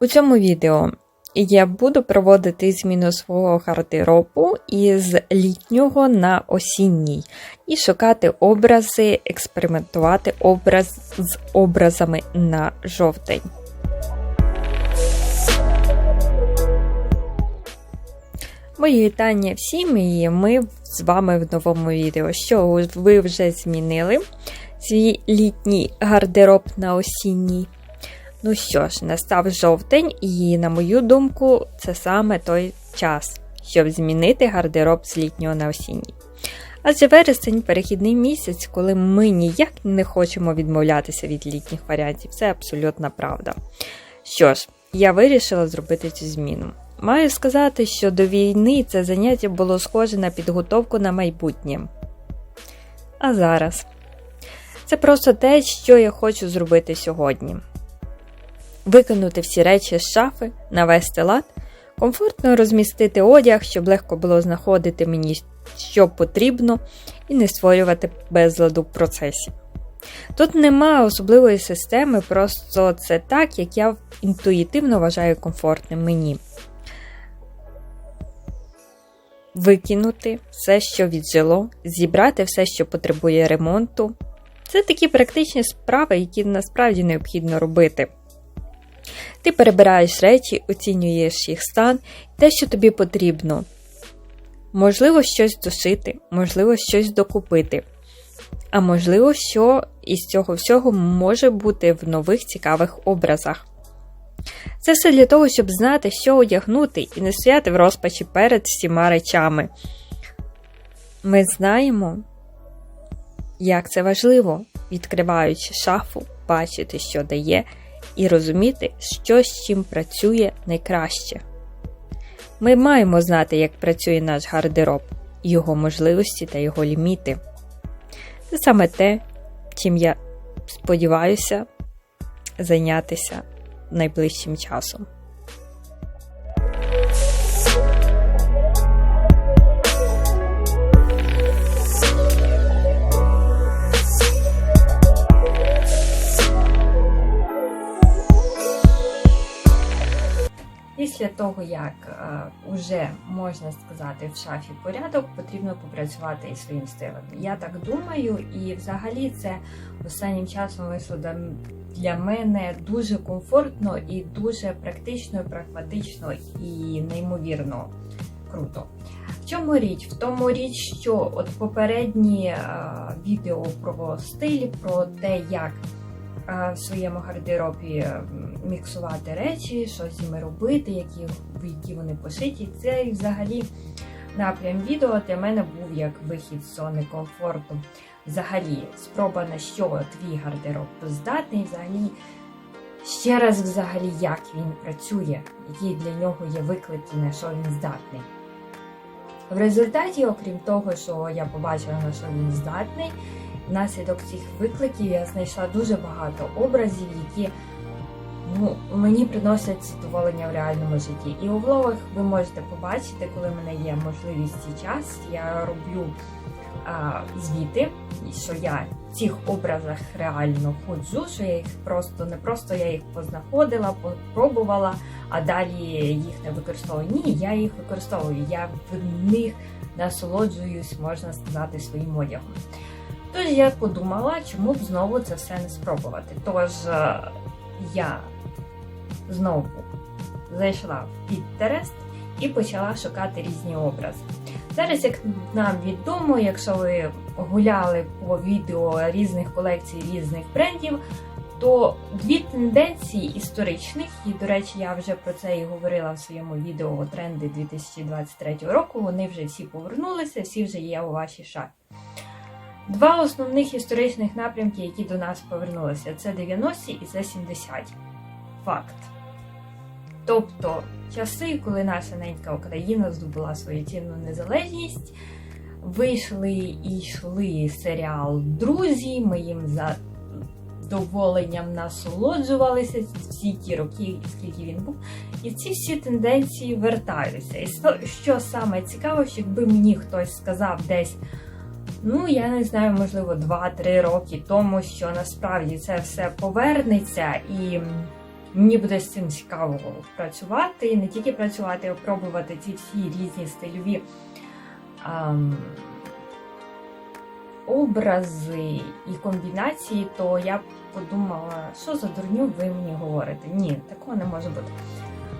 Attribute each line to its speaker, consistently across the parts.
Speaker 1: У цьому відео я буду проводити зміну свого гардеробу із літнього на осінній і шукати образи, експериментувати образ з образами на жовтень. Мої вітання всім і ми з вами в новому відео. Що ви вже змінили свій літній гардероб на осінній? Ну що ж, настав жовтень, і, на мою думку, це саме той час, щоб змінити гардероб з літнього на осінній. Адже вересень перехідний місяць, коли ми ніяк не хочемо відмовлятися від літніх варіантів, це абсолютна правда. Що ж, я вирішила зробити цю зміну. Маю сказати, що до війни це заняття було схоже на підготовку на майбутнє. А зараз це просто те, що я хочу зробити сьогодні викинути всі речі з шафи, навести лад, комфортно розмістити одяг, щоб легко було знаходити мені, що потрібно, і не створювати безладу в процесі. Тут нема особливої системи, просто це так, як я інтуїтивно вважаю комфортним мені. Викинути все, що віджило, зібрати все, що потребує ремонту. Це такі практичні справи, які насправді необхідно робити. Ти перебираєш речі, оцінюєш їх стан, те, що тобі потрібно. Можливо, щось дошити, можливо, щось докупити. А можливо, що із цього всього може бути в нових цікавих образах. Це все для того, щоб знати, що одягнути, і не стояти в розпачі перед всіма речами. Ми знаємо, як це важливо, відкриваючи шафу, бачити, що дає і розуміти, що з чим працює найкраще. Ми маємо знати, як працює наш гардероб, його можливості та його ліміти. Це саме те, чим я сподіваюся зайнятися найближчим часом. Після того, як вже е, можна сказати в шафі порядок, потрібно попрацювати із своїм стилем. Я так думаю, і взагалі це останнім часом вийшло для мене дуже комфортно і дуже практично, і прагматично і неймовірно круто. В чому річ? В тому річ, що от попередні е, відео про стиль, про те, як в своєму гардеробі міксувати речі, що з ними робити, які які вони пошиті. Це взагалі напрям відео для мене був як вихід з зони комфорту. Взагалі, спроба на що твій гардероб здатний, взагалі. Ще раз, взагалі, як він працює, які для нього є виклики, на що він здатний. В результаті, окрім того, що я побачила, на що він здатний, Внаслідок цих викликів я знайшла дуже багато образів, які ну, мені приносять задоволення в реальному житті. І у влогах ви можете побачити, коли в мене є можливість і час, я роблю а, звіти, що я в цих образах реально ходжу, що я їх просто не просто я їх познаходила, попробувала, а далі їх не використовую. Ні, я їх використовую. Я в них насолоджуюсь, можна сказати, своїм одягом. Тож я подумала, чому б знову це все не спробувати. Тож е, я знову зайшла в Pinterest і почала шукати різні образи. Зараз, як нам відомо, якщо ви гуляли по відео різних колекцій різних брендів, то дві тенденції історичних, і, до речі, я вже про це і говорила в своєму відео тренди 2023 року. Вони вже всі повернулися, всі вже є у вашій шафі. Два основних історичних напрямки, які до нас повернулися, це 90-ті і це 70-ті. Факт. Тобто часи, коли наша ненька Україна здобула свою цінну незалежність, вийшли і йшли серіал Друзі, ми їм за доволенням насолоджувалися всі ті роки, скільки він був. І ці всі тенденції вертаються. І що саме цікаво, якби мені хтось сказав десь ну я не знаю, можливо, 2-3 роки тому, що насправді це все повернеться, і Мені буде з цим цікаво працювати, і не тільки працювати, а пробувати ці всі різні стильові ам, образи і комбінації, то я подумала, що за дурню ви мені говорите. Ні, такого не може бути.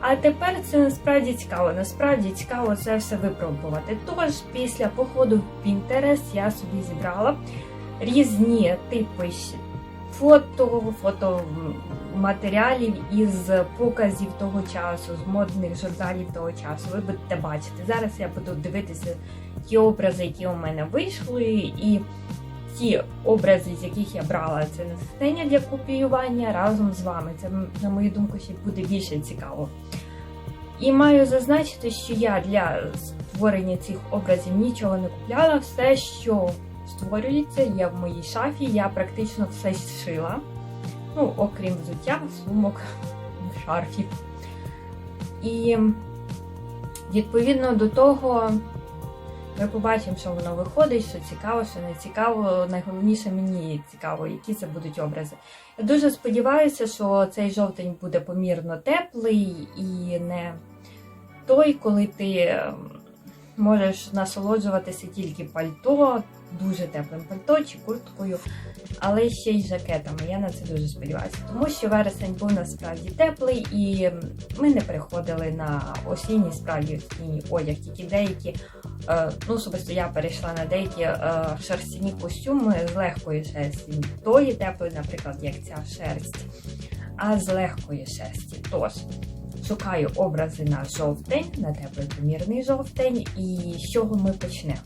Speaker 1: А тепер це насправді цікаво. Насправді цікаво це все випробувати. Тож, після походу в Pinterest я собі зібрала різні типи фото, фотоматеріалів із показів того часу, з модних журналів того часу. Ви будете бачити. Зараз я буду дивитися ті образи, які у мене вийшли, і ті образи, з яких я брала це натхнення для копіювання разом з вами. Це, на мою думку, ще буде більше цікаво. І маю зазначити, що я для створення цих образів нічого не купляла. Все, що створюється, є в моїй шафі, я практично все зшила. Ну, окрім взуття, сумок, шарфів. І відповідно до того, ми побачимо, що воно виходить, що цікаво, що не цікаво. Найголовніше мені цікаво, які це будуть образи. Я дуже сподіваюся, що цей жовтень буде помірно теплий і не той, коли ти ем, можеш насолоджуватися тільки пальто, дуже теплим пальто курткою, але ще й жакетами. Я на це дуже сподіваюся, тому що вересень був насправді теплий, і ми не переходили на осінній справді осінній одяг, тільки деякі. е, Ну, особисто я перейшла на деякі е, шерстяні костюми з легкої шерсті, тої теплої, наприклад, як ця шерсть, а з легкої шерсті. Тож шукаю образи на жовтень, на теплий помірний жовтень. І з чого ми почнемо?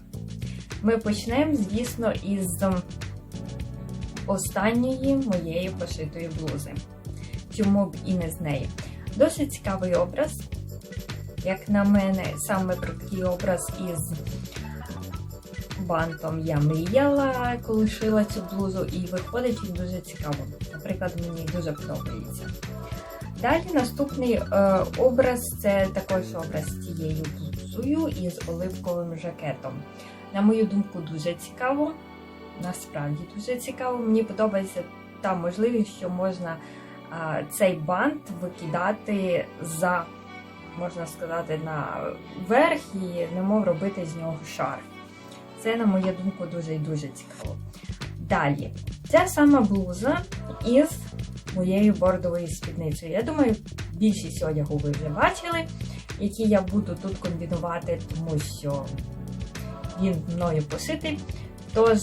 Speaker 1: Ми почнемо, звісно, із останньої моєї пошитої блузи. Чому б і не з неї? Досить цікавий образ. Як на мене, саме про такий образ із бантом я мріяла, коли шила цю блузу, і виходить він дуже цікаво. Наприклад, мені дуже подобається. Далі наступний е, образ це також образ з цією блузою із оливковим жакетом. На мою думку, дуже цікаво. Насправді дуже цікаво. Мені подобається та можливість, що можна а, цей бант викидати за, можна сказати, на верх і немов робити з нього шарф. Це, на мою думку, дуже і дуже цікаво. Далі, ця сама блуза із моєю бордовою спідницею. Я думаю, більшість одягу ви вже бачили, які я буду тут комбінувати, тому що він мною пошитий. Тож,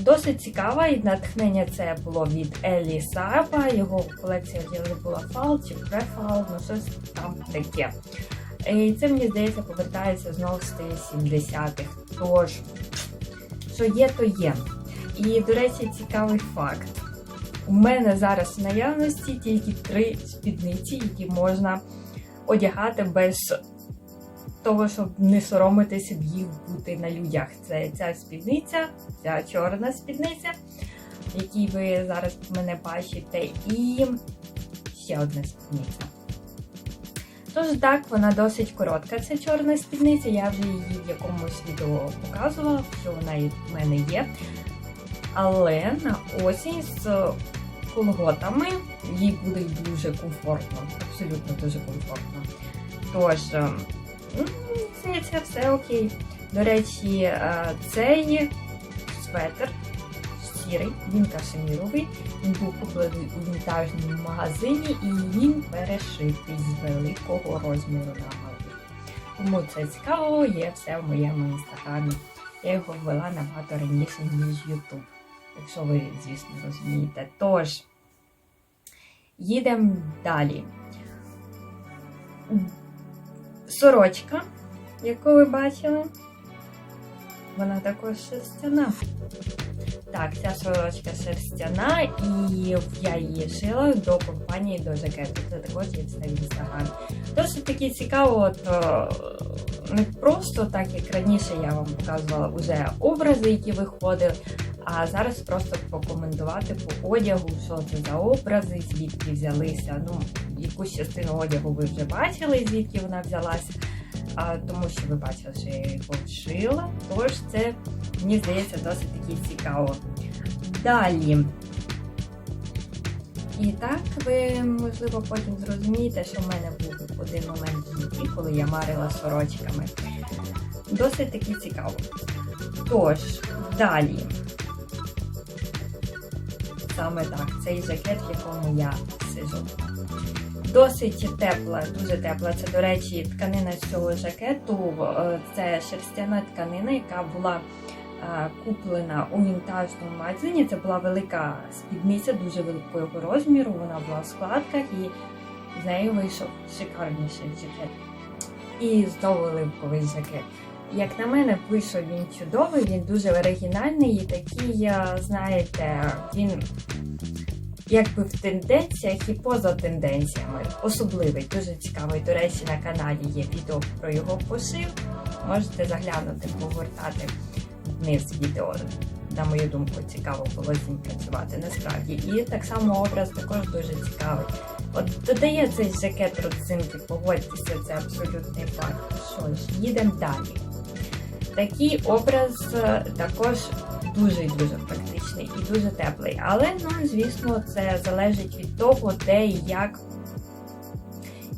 Speaker 1: досить цікава і натхнення це було від Елі Саба. Його колекція була фал чи префал, ну щось там таке. І це, мені здається, повертається знову стилі 70-х. Тож, що є, то є. І, до речі, цікавий факт. У мене зараз в наявності тільки три спідниці, які можна одягати без того, щоб не соромитися в їх бути на людях. Це ця спідниця, ця чорна спідниця, якій ви зараз мене бачите, і ще одна спідниця. Тож так, вона досить коротка, ця чорна спідниця. Я вже її в якомусь відео показувала, що вона в мене є. Але на осінь з колготами їй буде дуже комфортно, абсолютно дуже комфортно. Тож, ем, здається, все окей. До речі, е, цей светр сірий, він кашеміровий, він був куплений у вінтажному магазині і він перешитий з великого розміру на голові. Кому це цікаво, є все в моєму інстаграмі. Я його ввела набагато раніше, ніж YouTube. Якщо ви, звісно, розумієте. Тож, їдемо далі. Сорочка, яку ви бачили, вона також шерстяна. Так, ця сорочка шерстяна, і я її шила до компанії до жакету. Це також є в інстаграмі. Досить таки цікаво, от, е, не просто так, як раніше я вам показувала вже образи, які виходили. А зараз просто покоментувати по одягу, що це за образи, звідки взялися. Ну, якусь частину одягу ви вже бачили, звідки вона взялася, а, тому що ви бачили, що я його шила. Тож це, мені здається, досить таки цікаво. Далі. І так ви, можливо, потім зрозумієте, що в мене був один момент в житті, коли я марила сорочками. Досить таки цікаво. Тож, далі. Саме так, цей жакет, в якому я сижу. Досить тепла, дуже тепла. Це, до речі, тканина з цього жакету. Е, Це шерстяна тканина, яка була е, куплена у вінтажному магазині. Це була велика спідниця, дуже великого розміру. Вона була в складках і з нею вийшов шикарніший жакет. І знову оливковий жакет. Як на мене, вийшов він чудовий, він дуже оригінальний і такий, знаєте, він якби в тенденціях і поза тенденціями. Особливий, дуже цікавий. До речі, на каналі є відео про його пошив. Можете заглянути, погортати вниз відео. На мою думку, цікаво було з ним працювати насправді. І так само образ також дуже цікавий. От додає цей жакет родзинки, погодьтеся, це абсолютний факт. Що ж, їдемо далі. Такий образ е, також дуже і дуже і дуже теплий. Але, ну, звісно, це залежить від того, де і як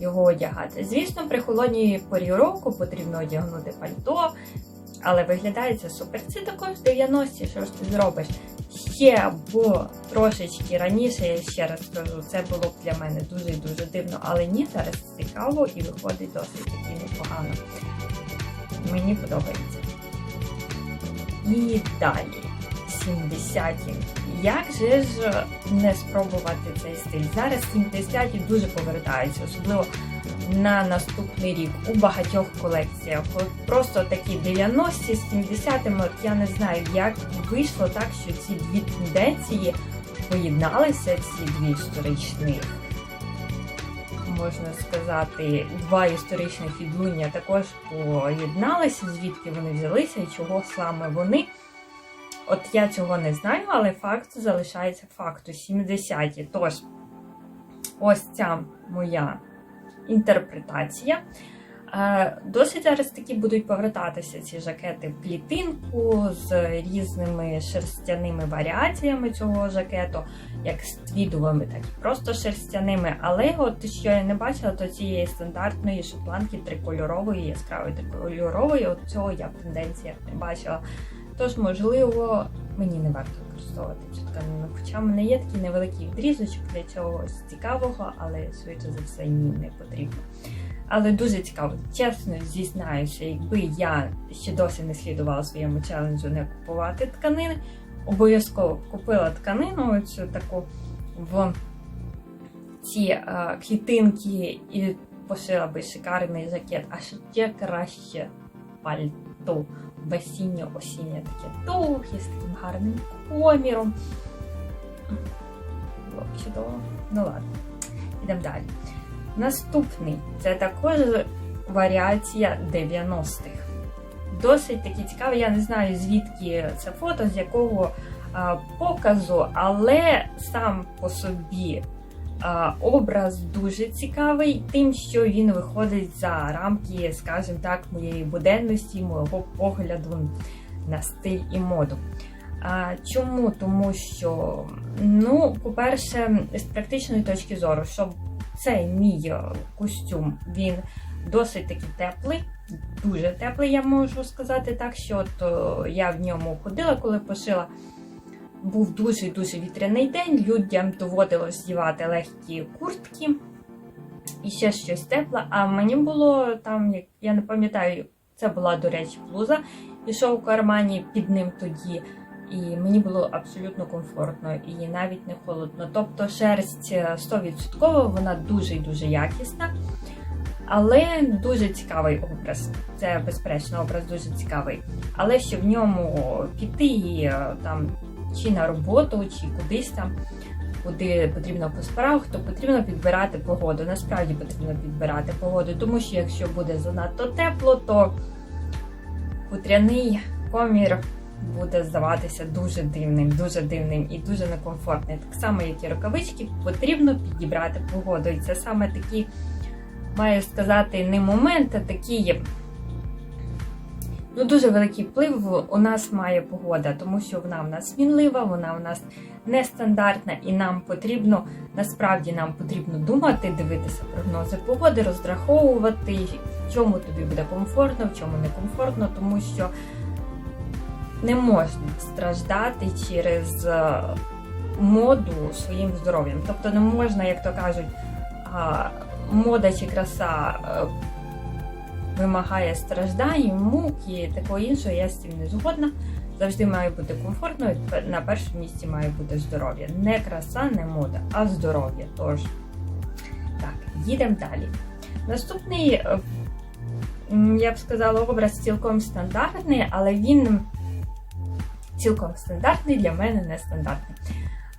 Speaker 1: його одягати. Звісно, при холодній порі року потрібно одягнути пальто, але виглядає це супер. Це також 90-ті, що ж ти зробиш. Ще бо трошечки раніше, я ще раз скажу, це було б для мене дуже і дуже дивно, але ні, зараз цікаво і виходить досить таки непогано. Мені подобається. І далі. 70-ті. Як же ж не спробувати цей стиль? Зараз 70-ті дуже повертаються, особливо на наступний рік у багатьох колекціях. От просто такі 90-ті з 70-ми, от я не знаю, як вийшло так, що ці дві тенденції поєдналися, ці дві історичних. Можна сказати, два історичних відлуння також поєдналися, звідки вони взялися і чого саме вони. От я цього не знаю, але факт залишається факту 70-ті. Тож, ось ця моя інтерпретація. Е, Досить зараз таки будуть повертатися ці жакети в клітинку з різними шерстяними варіаціями цього жакету, як з твідовими, так і просто шерстяними. Але от що я не бачила, то цієї стандартної шотландки трикольорової, яскравої трикольорової, от цього я в тенденціях не бачила. Тож, можливо, мені не варто використовувати цю тканину. Хоча в мене є такий невеликий відрізочок для чогось цікавого, але швидше за все ні не потрібно. Але дуже цікаво, чесно зізнаюся, якби я ще досі не слідувала своєму челенджу не купувати тканини, обов'язково купила тканину оцю таку в ці а, клітинки і пошила би шикарний жакет, а ще краще пальто весінньо осіннє таке довге, з таким гарним коміром. Було б чудово. Ну ладно, йдемо далі. Наступний це також варіація 90-х. Досить таки цікавий, я не знаю, звідки це фото, з якого а, показу, але сам по собі образ дуже цікавий, тим, що він виходить за рамки, скажімо так, моєї буденності, мого погляду на стиль і моду. Чому? Тому що, ну, по-перше, з практичної точки зору, щоб цей мій костюм він досить таки теплий, дуже теплий, я можу сказати так, що от я в ньому ходила, коли пошила. Був дуже-дуже вітряний день, людям доводилось здівати легкі куртки і ще щось тепле. А мені було там, як я не пам'ятаю, це була, до речі, блуза, у кармані під ним тоді. І мені було абсолютно комфортно і навіть не холодно. Тобто шерсть 100%, вона дуже і дуже якісна, але дуже цікавий образ. Це, безперечно, образ дуже цікавий. Але щоб в ньому піти і там чи на роботу, чи кудись там, куди потрібно по справах, то потрібно підбирати погоду. Насправді потрібно підбирати погоду, тому що якщо буде занадто тепло, то хутряний комір буде здаватися дуже дивним, дуже дивним і дуже некомфортним. Так само, як і рукавички, потрібно підібрати погоду. І це саме такі, маю сказати, не момент, а такі Ну, дуже великий вплив у нас має погода, тому що вона в нас змінлива, вона в нас нестандартна, і нам потрібно насправді нам потрібно думати, дивитися прогнози погоди, розраховувати, в чому тобі буде комфортно, в чому не комфортно, тому що не можна страждати через е, моду своїм здоров'ям. Тобто не можна, як то кажуть, мода чи краса е, вимагає страждань, мук і такого іншого, я з цим не згодна. Завжди має бути комфортно, на першому місці має бути здоров'я. Не краса, не мода, а здоров'я. Тож, так, їдемо далі. Наступний, е, я б сказала, образ цілком стандартний, але він цілком стандартний, для мене не стандартний.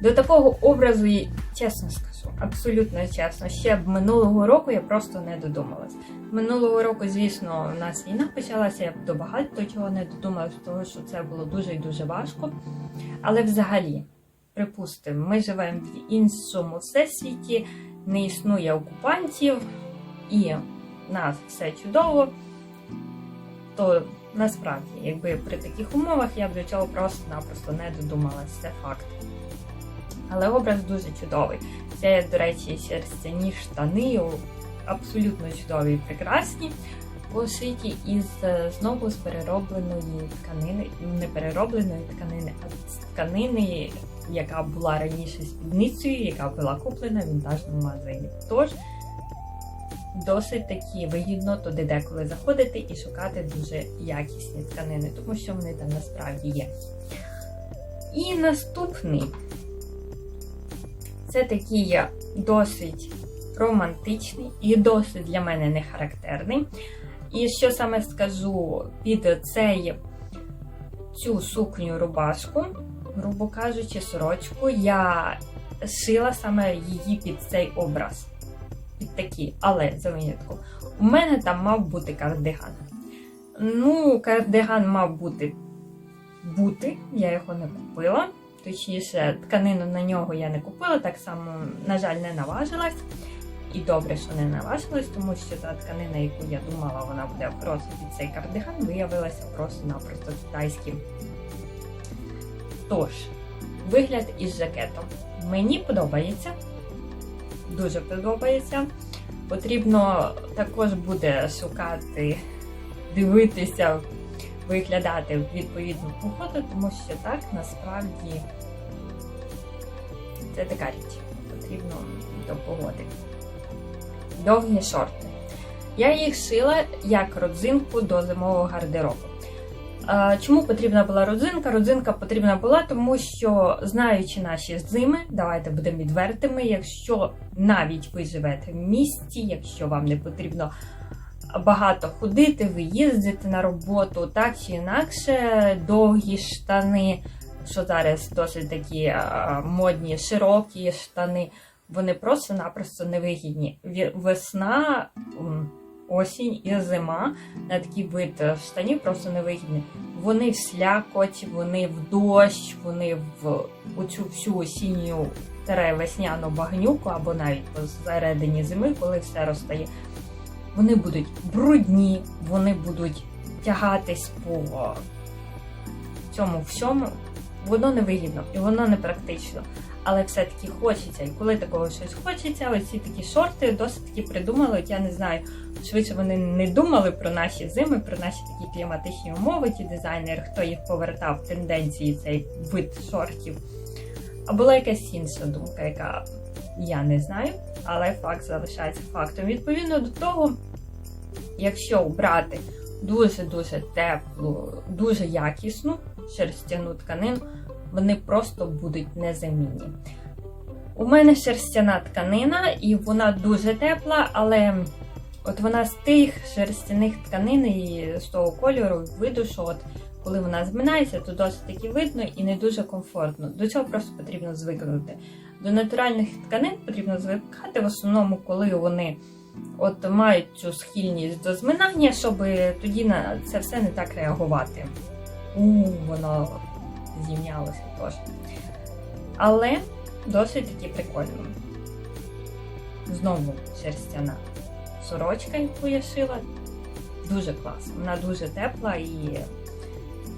Speaker 1: До такого образу, чесно скажу, абсолютно чесно, ще б минулого року я просто не додумалась. Минулого року, звісно, у нас війна почалася, я б до багато чого не додумалась, тому що це було дуже і дуже важко. Але взагалі, припустимо, ми живемо в іншому всесвіті, не існує окупантів, і нас все чудово, то насправді, якби при таких умовах я б до цього просто-напросто не додумалась, це факт. Але образ дуже чудовий. Це, до речі, шерстяні штани, абсолютно чудові і прекрасні. Пошиті із е, знову з переробленої тканини, не переробленої тканини, а з тканини, яка була раніше спідницею, яка була куплена в вінтажному магазині. Тож досить таки вигідно туди деколи заходити і шукати дуже якісні тканини, тому що вони там насправді є. І наступний це такий досить романтичний і досить для мене не характерний. І що саме скажу під цей цю сукню рубашку, грубо кажучи, сорочку, я шила саме її під цей образ. Під такі, але за винятком. У мене там мав бути кардиган. Ну, кардиган мав бути бути, я його не купила. Точніше, тканину на нього я не купила, так само, на жаль, не наважилась. І добре, що не наважилась, тому що та тканина, яку я думала, вона буде просто під цей кардиган, виявилася просто-напросто китайським. Тож, вигляд із жакетом. Мені подобається, дуже подобається. Потрібно також буде шукати, дивитися, виглядати відповідну погоду, тому що так насправді це така річ. Потрібно до погоди. Довгі шорти. Я їх шила як родзинку до зимового гардеробу. Чому потрібна була родзинка? Родзинка потрібна була, тому що, знаючи наші зими, давайте будемо відвертими, якщо навіть ви живете в місті, якщо вам не потрібно багато ходити, ви їздите на роботу, так чи інакше, довгі штани, що зараз досить такі модні, широкі штани, вони просто-напросто невигідні. Весна, осінь і зима на такий вид штанів просто невигідні. Вони в слякоть, вони в дощ, вони в оцю всю осінню весняну багнюку або навіть посередині зими, коли все розтає вони будуть брудні, вони будуть тягатись по цьому всьому. Воно не вигідно і воно не практично. Але все-таки хочеться. І коли такого щось хочеться, ось ці такі шорти досить таки придумали. От я не знаю, швидше вони не думали про наші зими, про наші такі кліматичні умови, ті дизайнери, хто їх повертав тенденції цей вид шортів. А була якась інша думка, яка я не знаю, але факт залишається фактом. Відповідно до того, якщо брати дуже-дуже теплу, дуже якісну шерстяну тканину, вони просто будуть незамінні. У мене шерстяна тканина, і вона дуже тепла, але от вона з тих шерстяних тканин і з того кольору виду, що от коли вона зминається, то досить таки видно і не дуже комфортно. До цього просто потрібно звикнути. До натуральних тканин потрібно звикати в основному, коли вони от мають цю схильність до зминання, щоб тоді на це все не так реагувати. У, воно зім'ялося теж. Але досить таки прикольно. Знову шерстяна сорочка, яку я шила. дуже класна. Вона дуже тепла і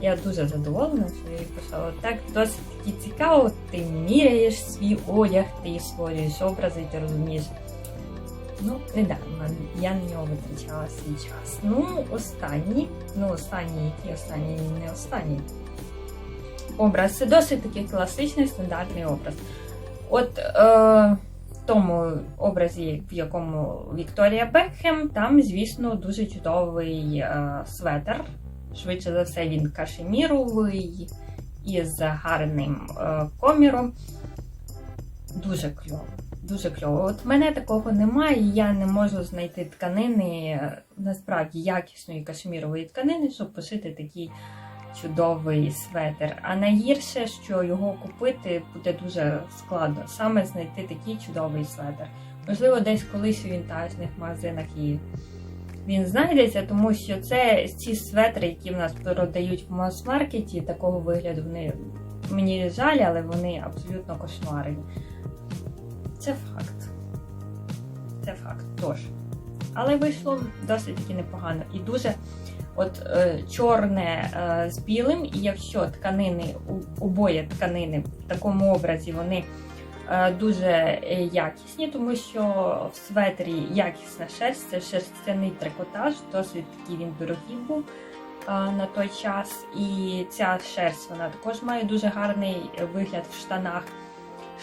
Speaker 1: я дуже задоволена, що я її писала. Так досить цікаво, ти міряєш свій одяг, ти створюєш образи, ти розумієш. Ну, не дарма, я на нього витрачала свій час. Ну, останній, ну останній, який останній, не останній. Образ це досить такий класичний стандартний образ. От е, в тому образі, в якому Вікторія Бекхем, там, звісно, дуже чудовий е, светр. Швидше за все, він кашеміровий із гарним е, коміром. Дуже кльово. Дуже кльово. От мене такого немає, і я не можу знайти тканини, насправді якісної кашемірової тканини, щоб пошити такий чудовий светр. А найгірше, що його купити буде дуже складно, саме знайти такий чудовий светр. Можливо, десь колись у вінтажних магазинах і він знайдеться, тому що це ці светри, які в нас продають в мас-маркеті, такого вигляду вони мені жаль, але вони абсолютно кошмарні. Це факт. Це факт. Тож. Але вийшло досить таки непогано. І дуже от е, чорне е, з білим, і якщо тканини, у- обоє тканини в такому образі, вони дуже е, якісні, тому що в светрі якісна шерсть, це шерстяний трикотаж, досить такий він дорогий був е, на той час. І ця шерсть вона також має дуже гарний вигляд в штанах.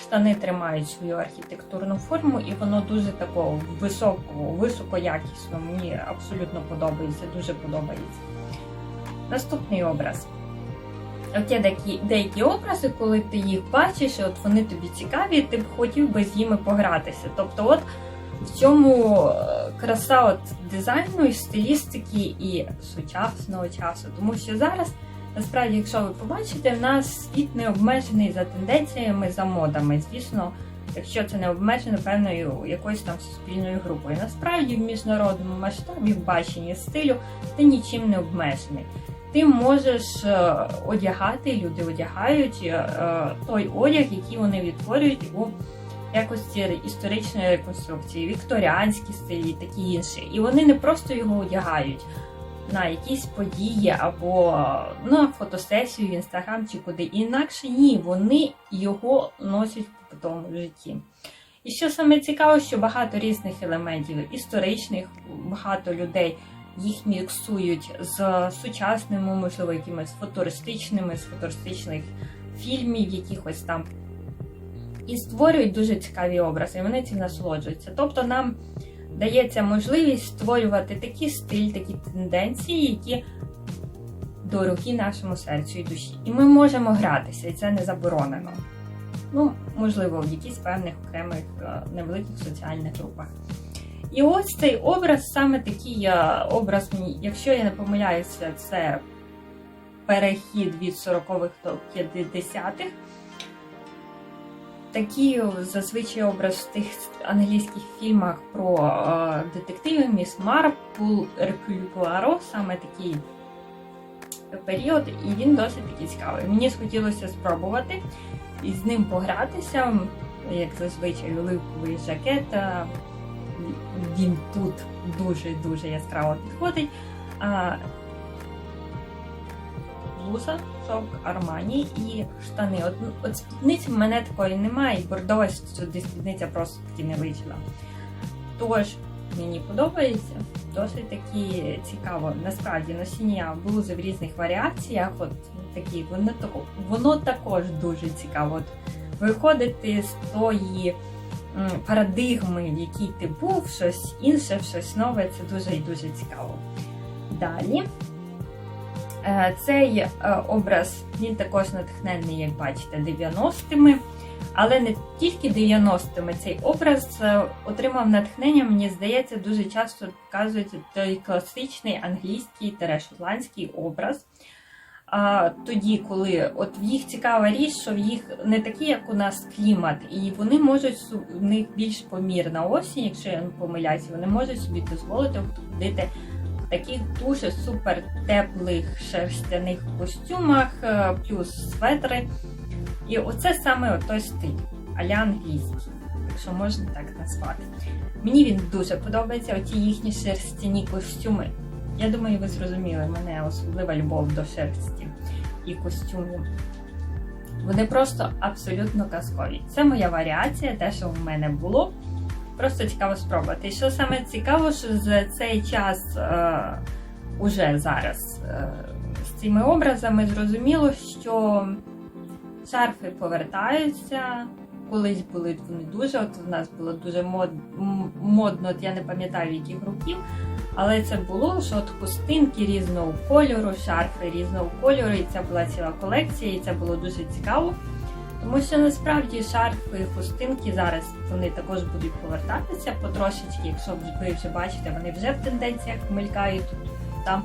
Speaker 1: Штани тримають свою архітектурну форму, і воно дуже такого високо, високоякісно. Мені абсолютно подобається, дуже подобається. Наступний образ. От є деякі, деякі образи, коли ти їх бачиш, і от вони тобі цікаві, ти б хотів би з ними погратися. Тобто, от в цьому е, краса от дизайну і стилістики і сучасного часу. Тому що зараз, насправді, якщо ви побачите, в нас світ не обмежений за тенденціями, за модами. Звісно, якщо це не обмежено певною якоюсь там суспільною групою. Насправді, в міжнародному масштабі, в баченні стилю, ти нічим не обмежений. Ти можеш е, одягати, люди одягають е, е, той одяг, який вони відтворюють у якості історичної реконструкції, вікторіанські стилі такі інші. І вони не просто його одягають на якісь події або на фотосесію в інстаграм чи куди. Інакше ні, вони його носять в побутовому житті. І що саме цікаво, що багато різних елементів історичних, багато людей їх міксують з сучасними, можливо, якимись футуристичними, з футуристичних фільмів, якихось там. І створюють дуже цікаві образи, і вони цим насолоджуються. Тобто нам дається можливість створювати такий стиль, такі тенденції, які дорогі нашому серцю і душі. І ми можемо гратися, і це не заборонено. Ну, можливо, в якихось певних окремих е, невеликих соціальних групах. І ось цей образ, саме такий е, образ, якщо я не помиляюся, це перехід від 40-х до 50-х. Такий зазвичай образ в тих англійських фільмах про е, детективів Міс Марпл, Еркюль Пуаро, саме такий період, і він досить такий цікавий. Мені схотілося спробувати і з ним погратися, як зазвичай оливковий жакет. Він тут дуже-дуже яскраво підходить. Блуза, шовк Армані і штани. От, от спідниці в мене такої немає, і бордова сюди спідниця просто таки не вийшла. Тож, мені подобається, досить таки цікаво. Насправді носіння блузи в різних варіаціях, от такі, воно, воно також дуже цікаво. От, виходити з тої парадигми, в якій ти був, щось інше, щось нове, це дуже і дуже цікаво. Далі. Е, Цей е, образ він також натхнений, як бачите, 90-ми. Але не тільки 90-ми цей образ е, отримав натхнення, мені здається, дуже часто показують той класичний англійський та шотландський образ. А, тоді, коли от в їх цікава річ, що в їх не такий, як у нас клімат, і вони можуть в них більш помірна осінь, якщо я не помиляюся, вони можуть собі дозволити ходити в таких дуже супер теплих шерстяних костюмах, е, плюс светри. І оце саме той стиль, аля англійський, якщо можна так назвати. Мені він дуже подобається. Оті їхні шерстяні костюми Я думаю, ви зрозуміли мене особлива любов до шерсті і костюмів. Вони просто абсолютно казкові. Це моя варіація, те, що в мене було. Просто цікаво спробувати. І що саме цікаво, що за цей час, е, уже зараз, е, з цими образами зрозуміло, що шарфи повертаються. Колись були вони дуже. От у нас було дуже мод, модно, от я не пам'ятаю яких років, але це було, що от хустинки різного кольору, шарфи різного кольору, і це була ціла колекція, і це було дуже цікаво. Тому що насправді шарфи хустинки зараз вони також будуть повертатися потрошечки, якщо ви вже бачите, вони вже в тенденціях мелькають тут там.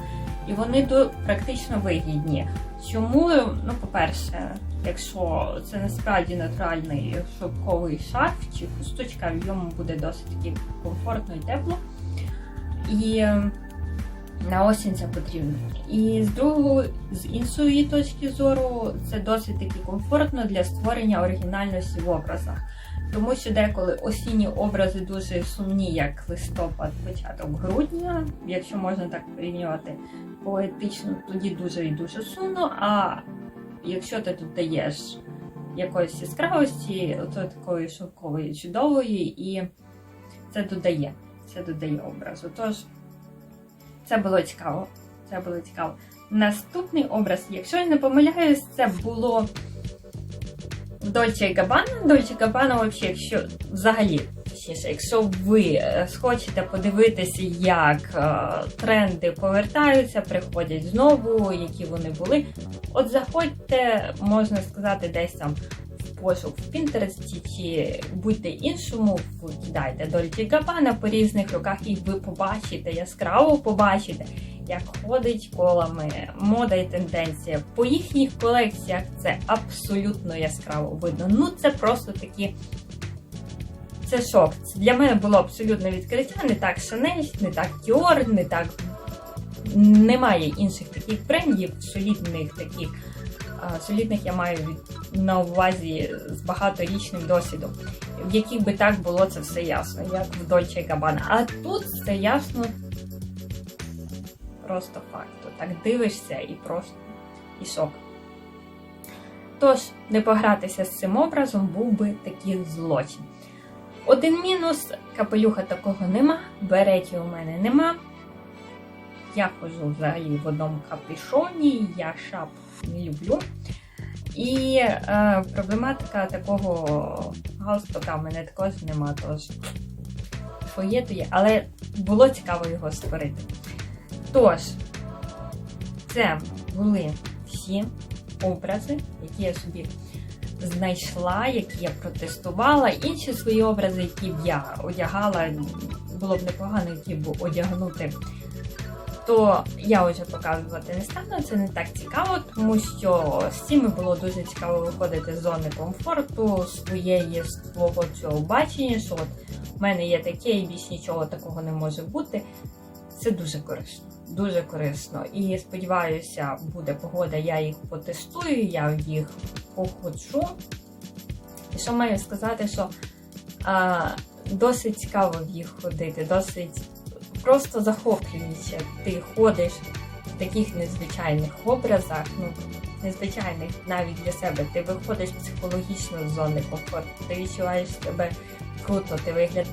Speaker 1: І вони до практично вигідні. Чому? Ну, по-перше, якщо це насправді натуральний шовковий шарф чи хусточка, в ньому буде досить таки комфортно і тепло. І е, на осінь це потрібно. І з другого, з іншої точки зору, це досить таки комфортно для створення оригінальності в образах. Тому що деколи осінні образи дуже сумні, як листопад, початок грудня, якщо можна так порівнювати поетично, тоді дуже і дуже сумно. А якщо ти тут даєш якоїсь яскравості, то такої шовкової чудової, і це додає. Це додає образу. Тож це було цікаво. Це було цікаво. Наступний образ, якщо я не помиляюсь, це було в Дольче Габана. Дольче Габана, взагалі, якщо взагалі, точніше, якщо ви е, схочете подивитися, як е, тренди повертаються, приходять знову, які вони були. От заходьте, можна сказати, десь там пошук в Пінтересті чи будь-де іншому, кидайте Дольче Габана по різних роках, і ви побачите, яскраво побачите, як ходить колами мода і тенденція. По їхніх колекціях це абсолютно яскраво видно. Ну, це просто такі. Це шок. Для мене було абсолютно відкриття. Не так Chanel, не так Dior, не так. Немає інших таких брендів, солідних таких. А, Солідних я маю на увазі з багаторічним досвідом, в яких би так було це все ясно, як в Dolce Gabbana. А тут все ясно просто факту. Так дивишся і просто і шок. Тож, не погратися з цим образом був би такий злочин. Один мінус капелюха такого нема, беретів у мене нема. Я ходжу взагалі в одному капюшоні, я шап не люблю. І е, проблематика такого галстука в мене також нема, тож своє то є, але було цікаво його створити. Тож, це були всі образи, які я собі знайшла, які я протестувала. Інші свої образи, які б я одягала, було б непогано, які б одягнути. То я вже показувати не стану, це не так цікаво, тому що з цими було дуже цікаво виходити з зони комфорту, своєї свого цього бачення, що от в мене є таке і більш нічого такого не може бути. Це дуже корисно, дуже корисно. І сподіваюся, буде погода, я їх потестую, я їх походжу. І що маю сказати, що а, досить цікаво в їх ходити, досить просто захоплююче. Ти ходиш в таких незвичайних образах, ну незвичайних навіть для себе. Ти виходиш психологічно з зони комфорту, ти відчуваєш себе круто, ти вигляд,